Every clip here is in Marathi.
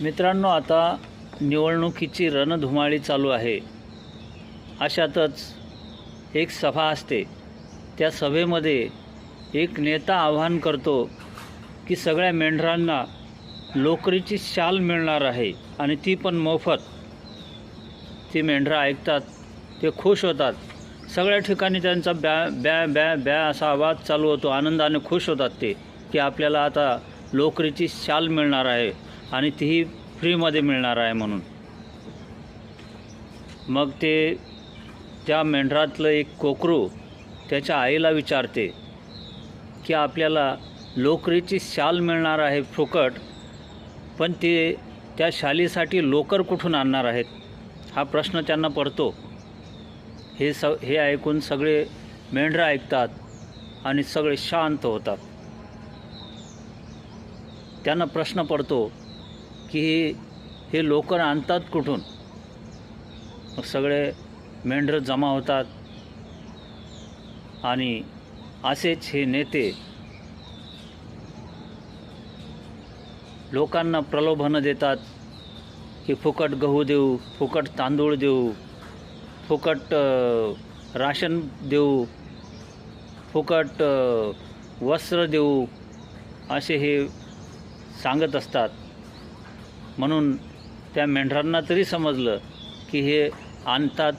मित्रांनो आता निवडणुकीची रणधुमाळी चालू आहे. अशातच एक सभा असते. त्या सभेमध्ये एक नेता आवाहन करतो की सगळ्या मेंढरांना लोकरीची शाल मिळणार आहे आणि ती पण मोफत. ती मेंढरं ऐकतात ते खुश होतात. सगळ्या ठिकाणी त्यांचा ब्या ब्या ब्या ब्या असा आवाज चालू होतो. आनंदाने खुश होतात ते की आपल्याला आता लोकरीची शाल मिळणार आहे. आणि तीही फ्रीमध्ये मिळणार आहे म्हणून. मग ते त्या मेंढरातलं एक कोकरू त्याच्या आईला विचारते की आपल्याला लोकरीची शाल मिळणार आहे फुकट पण ते त्या शालीसाठी लोकर कुठून आणणार आहेत? हा प्रश्न त्यांना पडतो. हे स हे ऐकून सगळे मेंढरं ऐकतात आणि सगळे शांत होतात. त्यांना प्रश्न पडतो की हे हे लोकर आणतात कुठून? मग सगळे मेंढर जमा होतात. आणि असेच हे नेते लोकांना प्रलोभनं देतात की फुकट गहू देऊ फुकट तांदूळ देऊ फुकट राशन देऊ फुकट वस्त्र देऊ असे हे सांगत असतात. म्हणून त्या मेंढरांना तरी समजलं की हे आणतात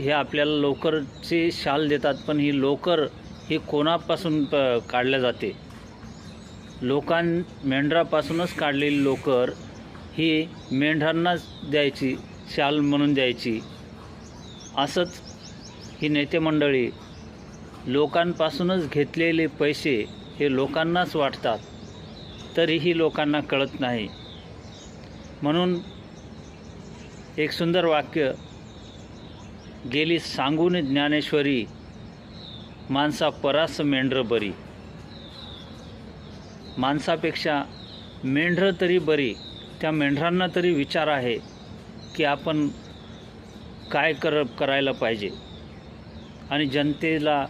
हे आपल्याला लोकरची शाल देतात पण ही लोकर ही कोणापासून प काढल्या जाते? लोकां मेंढरापासूनच काढलेली लोकर ही मेंढरांनाच द्यायची शाल म्हणून द्यायची. असंच ही नेते मंडळी लोकांपासूनच घेतलेले पैसे हे लोकांनाच वाटतात तरीही लोकांना कळत नाही. म्हणून एक सुंदर वाक्य गेली सांगून ज्ञानेश्वरी माणसा परास मेंढरं बरी. माणसापेक्षा मेंढरं तरी बरी त्या मेंढरांना तरी विचार आहे की आपण काय कर करायला पाहिजे. आणि जनतेला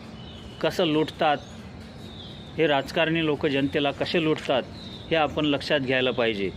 कसं लुटतात हे राजकारणी लोक जनतेला कसे लुटतात हे आपण लक्षात घ्यायला पाहिजे.